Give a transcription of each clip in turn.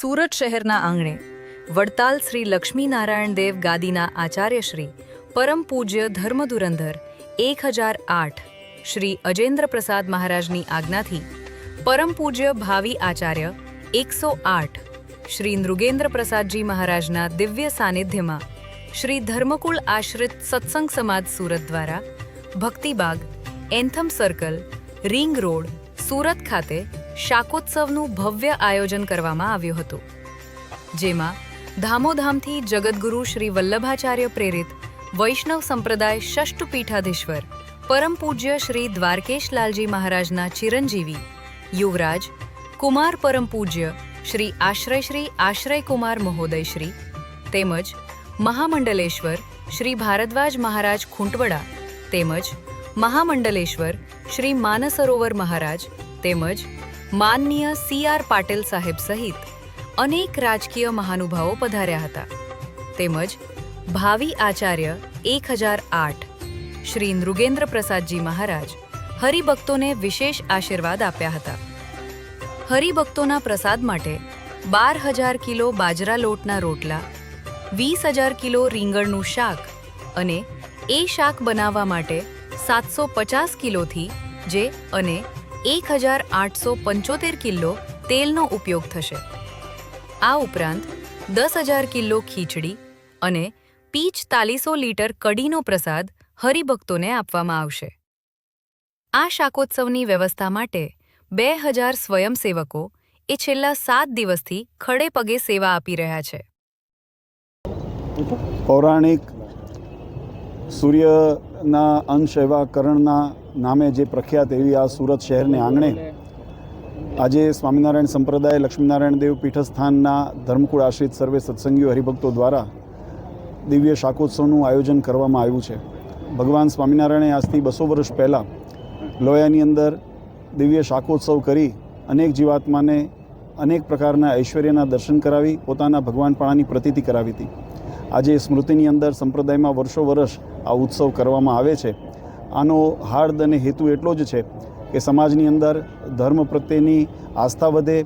સુરત શહેરના આંગણે. વડતાલ શ્રી લક્ષ્મીનારાયણ દેવ ગાદીના આચાર્ય શ્રી, પરમ પૂજ્ય ધર્મધુરંધર, એક હજાર આઠ. શ્રી અજેન્દ્ર પ્રસાદ મહારાજની આજ્ઞાથી, પરમ પૂજ્ય ભાવિ આચાર્ય, એકસો આઠ. શ્રી નૃગેન્દ્ર પ્રસાદજી મહારાજના દિવ્ય સાનિધ્યમાં, શ્રી ધર્મકુળ આશ્રિત સત્સંગ સમાજ સુરત દ્વારા, Bhaktibag, Anthem Circle, Ring Road, Surat ખાતે શાકોત્સવનું ભવ્ય આયોજન કરવામાં આવ્યું હતું, જેમાં ધામોધામથી જગદગુરુ શ્રી વલ્લભાચાર્ય પ્રેરિત વૈષ્ણવ સંપ્રદાય ષષ્ઠપીઠાધીશ્વર પરમ પૂજ્ય શ્રી દ્વારકેશલાલજી મહારાજના ચિરંજીવી, યુવરાજ, કુમાર પરમ પૂજ્ય શ્રી આશ્રય શ્રી આશ્રય કુમાર મહોદય શ્રી, તેમજ મહામંડલેશ્વર શ્રી ભારદ્વાજ મહારાજ ખૂંટવડા, તેમજ મહામંડલેશ્વર શ્રી માનસરોવર મહારાજ, તેમજ માનનીય સી આર પાટીલ સાહેબ સહિત અનેક રાજકીય મહાનુભાવો પધાર્યા હતા. તેમજ ભાવિ આચાર્ય એક હજાર આઠ શ્રી નૃગેન્દ્ર પ્રસાદજી મહારાજ હરિભક્તોને વિશેષ આશીર્વાદ આપ્યા હતા. હરિભક્તોના પ્રસાદ માટે બાર હજાર કિલો બાજરા લોટના રોટલા, વીસ હજાર કિલો રીંગણનું શાક અને એ શાક બનાવવા માટે સાતસો પચાસ કિલોથી જે અને એક હજાર આઠસો પંચોતેર કિલો તેલનો ઉપયોગ થશે. આ ઉપરાંત દસ હજાર કિલો ખીચડી અને પીચ તાલીસો લીટર કઢીનો પ્રસાદ હરિભક્તોને આપવામાં આવશે. આ શાકોત્સવની વ્યવસ્થા માટે બે હજાર સ્વયંસેવકો એ છેલ્લા સાત દિવસથી ખડે પગે સેવા આપી રહ્યા છે. પૌરાણિક સૂર્યના અંશ એવા કરણના નામે જે પ્રખ્યાત એવી આ સુરત શહેરને આંગણે આજે સ્વામિનારાયણ સંપ્રદાય, લક્ષ્મીનારાયણ દેવ પીઠસ્થાનના ધર્મકુળ આશ્રિત સર્વે સત્સંગીઓ હરિભક્તો દ્વારા દિવ્ય શાકોત્સવનું આયોજન કરવામાં આવ્યું છે. ભગવાન સ્વામિનારાયણે આજથી બસો વર્ષ પહેલાં લોયાની અંદર દિવ્ય શાકોત્સવ કરી અનેક જીવાત્માને અનેક પ્રકારના ઐશ્વર્યના દર્શન કરાવી, પોતાના ભગવાનપણાની પ્રતીતિ કરાવી હતી. આજે સ્મૃતિની અંદર સંપ્રદાયમાં વર્ષો વર્ષ આ ઉત્સવ કરવામાં આવે છે. આનો હાર્દ અને હેતુ એટલો જ છે કે સમાજની અંદર ધર્મ પ્રત્યેની આસ્થા વધે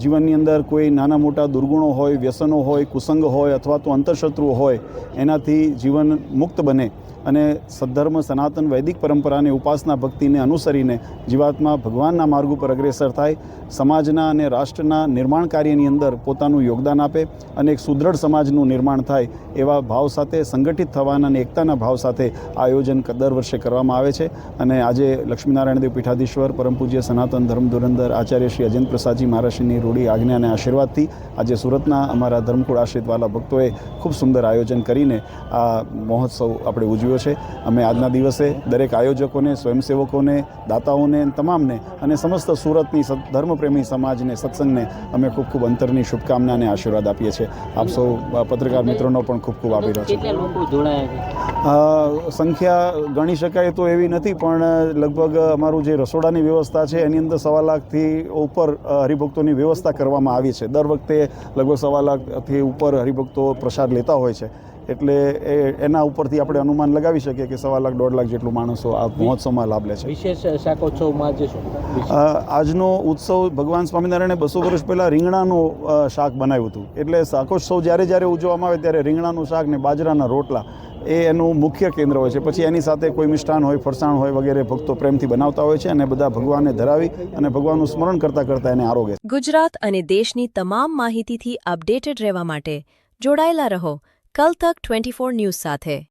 જીવનની અંદર કોઈ નાના મોટા દુર્ગુણો હોય, વ્યસનો હોય, કુસંગ હોય અથવા તો અંતરશત્રુઓ હોય, એનાથી જીવન મુક્ત બને. અને સદ્ધર્મ, સનાતન, વૈદિક પરંપરાને, ઉપાસના ભક્તિને અનુસરીને જીવાત્મા ભગવાનના માર્ગ ઉપર અગ્રેસર થાય, સમાજના અને રાષ્ટ્રના નિર્માણ કાર્યની અંદર પોતાનું યોગદાન આપે અને એક સુદૃઢ સમાજનું નિર્માણ થાય, એવા ભાવ સાથે, સંગઠિત થવાના અને એકતાના ભાવ સાથે આયોજન દર વર્ષે કરવામાં આવે છે. અને આજે લક્ષ્મીનારાયણ દેવ પીઠાધીશ્વર, પરમ પૂજ્ય સનાતન ધર્મ ધુરંધર આચાર્ય શ્રી અજેન્દ્ર પ્રસાદજી મહારાજની રૂઢી આજ્ઞા અને આશીર્વાદથી આજે સુરતના અમારા ધર્મકુળ આશ્રિતવાલા ભક્તોએ ખૂબ સુંદર આયોજન કરીને આ મહોત્સવ આપણે ઉજવ્યો છે. અમે આજના દિવસે દરેક આયોજકોને સ્વયંસેવકોને દાતાઓને તમામને અને સમસ્ત સુરતની ધર્મપ્રેમી સમાજને સત્સંગને અમે ખૂબ ખૂબ અંતરની શુભકામના અને આશીર્વાદ આપીએ છીએ. આપ સૌ પત્રકાર મિત્રોનો પણ ખૂબ ખૂબ આભાર છે. સંખ્યા ગણી શકાય તો એવી નથી પણ લગભગ અમારું જે રસોડાની વ્યવસ્થા છે એની અંદર સવા લાખથી ઉપર હરિભક્તોની વ્યવસ્થા કરવામાં આવી છે. દર વખતે લગભગ સવા લાખથી ઉપર હરિભક્તો પ્રસાદ લેતા હોય છે. એટલે એ એના ઉપરથી આપણે અનુમાન લગાવી શકીએ કે સવા લાખ દોઢ લાખ જેટલું માણસો આ મહોત્સવમાં લાભ લે છે. વિશેષ શાકોત્સવમાં જે આજનો ઉત્સવ ભગવાન સ્વામિનારાયણે બસો વર્ષ પહેલાં રીંગણાનું શાક બનાવ્યું હતું. એટલે શાકોત્સવ જ્યારે જ્યારે ઉજવવામાં આવે ત્યારે રીંગણાનું શાક ને બાજરાના રોટલા એ એનું મુખ્ય કેન્દ્ર હોય છે. પછી એની સાથે કોઈ મિષ્ટાન હોય ફરસાણ હોય વગેરે ભક્તો પ્રેમથી બનાવતા હોય છે અને બધા ભગવાનને ધરાવી અને ભગવાનનું સ્મરણ કરતાં કરતાં એને આરોગ્ય ગુજરાત અને દેશની તમામ માહિતીથી અપડેટેડ રહેવા માટે જોડાયેલા રહો. કલ તક ટ્વેન્ટી ન્યૂઝ સાથે.